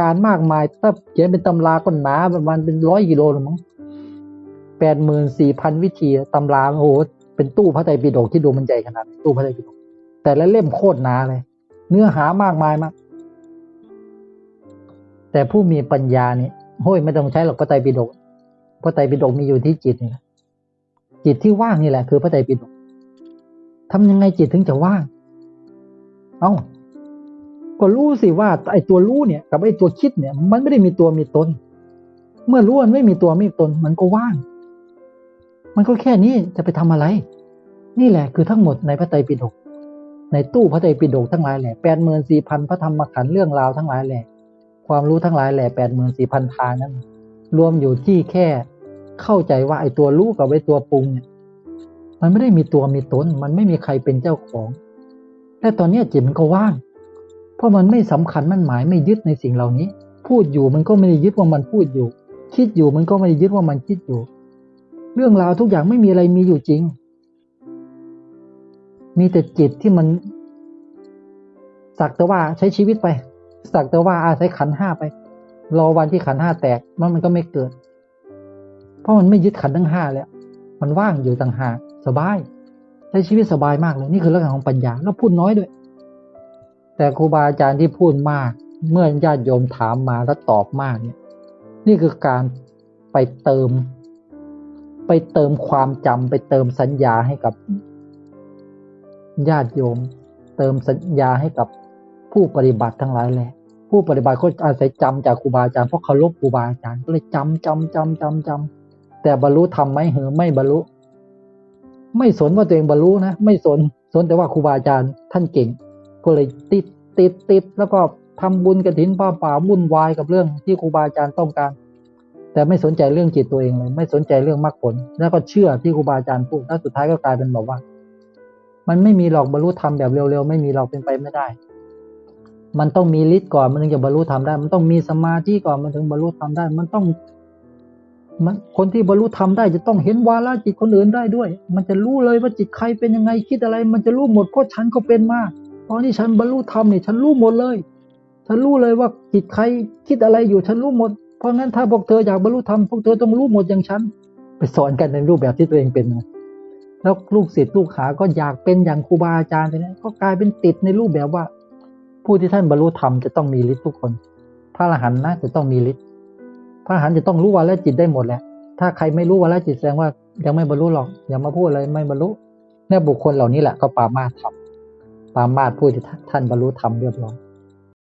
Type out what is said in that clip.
การมากมายถ้าเขียนเป็นตำราก็หนาประมาณเป็นร้อยกิโลหรือมั้งแปดหมื่นสี่พันวิธีตำราโอ้โหเป็นตู้พระไตรปิฎกที่ดูมันใหญ่ขนาดตู้พระไตรปิฎกแต่ละเล่มโคตรหนาเลย เนื้อหามากมายมาก แต่ผู้มีปัญญานี่โห้ยไม่ต้องใช้หรอกพระไตรปิฎกพระไตรปิฎกมีอยู่ที่จิตนี่แหละจิตที่ว่างนี่แหละคือพระไตรปิฎกทำยังไงจิตถึงจะว่าง เอ้า ก็รู้สิว่าไอ้ตัวรู้เนี่ย กับไอ้ตัวคิดเนี่ย มันไม่ได้มีตัวมีตน เมื่อรู้มันไม่มีตัวไม่มีตน มันก็ว่าง มันก็แค่นี้จะไปทำอะไร นี่แหละคือทั้งหมดในพระไตรปิฎกในตู้พระไตรปิฎกทั้งหลายแหละแปดหมื่นสี่พันพระธรรมขันธ์เรื่องราวทั้งหลายแหละ ความรู้ทั้งหลายแหละแปดหมื่นสี่พันทางนั้น รวมอยู่ที่แค่เข้าใจว่าไอ้ตัวรู้กับไอ้ตัวปรุงเนี่ย มันไม่ได้มีตัวมีตน มันไม่มีใครเป็นเจ้าของ แต่ตอนนี้จิตมันก็ว่าง เพราะมันไม่สำคัญมันหมายไม่ยึดในสิ่งเหล่านี้ พูดอยู่มันก็ไม่ได้ยึดว่ามันพูดอยู่ คิดอยู่มันก็ไม่ได้ยึดว่ามันคิดอยู่ เรื่องราวทุกอย่างไม่มีอะไรมีอยู่จริง มีแต่จิตที่มัน สักแต่ว่าใช้ชีวิตไป สักแต่ว่าอาศัยขันห้าไป รอวันที่ขันห้าแตกมันมันก็ไม่เกิด เพราะมันไม่ยึดขันทั้งห้าแล้วมันว่างอยู่ต่างหากสบายใช้ชีวิตสบายมากเลยนี่คือลักษณะของปัญญาแล้วพูดน้อยด้วย แต่ครูบาอาจารย์ที่พูดมาก เมื่อญาติโยมถามมาแล้วตอบมากเนี่ยนี่คือการไปเติม ไปเติมความจำไปเติมสัญญาให้กับญาติโยม เติมสัญญาให้กับผู้ปฏิบัติทั้งหลายแหละผู้ปฏิบัติเขาอาศัยจำจากครูบาอาจารย์เพราะเคารพครูบาอาจารย์ก็เลยจำจำจำจำจำแต่บรรลุทำไหมเหอไม่บรรลุ ไม่สนว่าตัวเองบรรลุนะไม่สนสนแต่ว่าครูบาอาจารย์ท่านเก่ง ก็เลยติดติดติดแล้วก็ทำบุญกระถินป้าป่าวุ่นวายกับเรื่องที่ครูบาอาจารย์ต้องการ แต่ไม่สนใจเรื่องจิตตัวเองเลย ไม่สนใจเรื่องมรรคผล แล้วก็เชื่อที่ครูบาอาจารย์พูดแล้วสุดท้ายก็กลายเป็นบอกว่า มันไม่มีหรอกบรรลุธรรมแบบเร็วๆไม่มีหรอกเป็นไปไม่ได้ มันต้องมีฤทธิ์ก่อนมันถึงจะบรรลุธรรมได้ มันต้องมีสมาธิก่อนมันถึงบรรลุธรรมได้ มันต้องมันคนที่บรรลุธรรมได้จะต้องเห็นวาระจิตคนอื่นได้ด้วย มันจะรู้เลยว่าจิตใครเป็นยังไงคิดอะไร มันจะรู้หมดเพราะฉันก็เป็นมาก ตอนที่ฉันบรรลุธรรมเนี่ยฉันรู้หมดเลย ฉันรู้เลยว่าจิตใครคิดอะไรอยู่ฉันรู้หมด เพราะงั้นถ้าพวกเธออยากบรรลุธรรมพวกเธอต้องรู้หมดอย่างฉัน ไปสอนกันในรูปแบบที่ตัวเองเป็นนะแล้วลูกศิษย์ลูกหาก็อยากเป็นอย่างครูบาอาจารย์ไปนี้ก็กลายเป็นติดในรูปแบบว่า ผู้ที่ท่านบรรลุธรรมจะต้องมีฤทธิ์ทุกคน พระอรหันต์นะจะต้องมีฤทธิ์พระอรหันต์จะต้องรู้ว่าและจิตได้หมดแหละถ้าใครไม่รู้ว่าและจิตแสดงว่ายังไม่บรรลุหรอกอย่ามาพูดอะไรไม่บรรลุเนี่ยบุคคลเหล่านี้แหละก็ปามาทธ รรมามาทผู้ที่ท่านบรรลุธรรมเรียบร้อย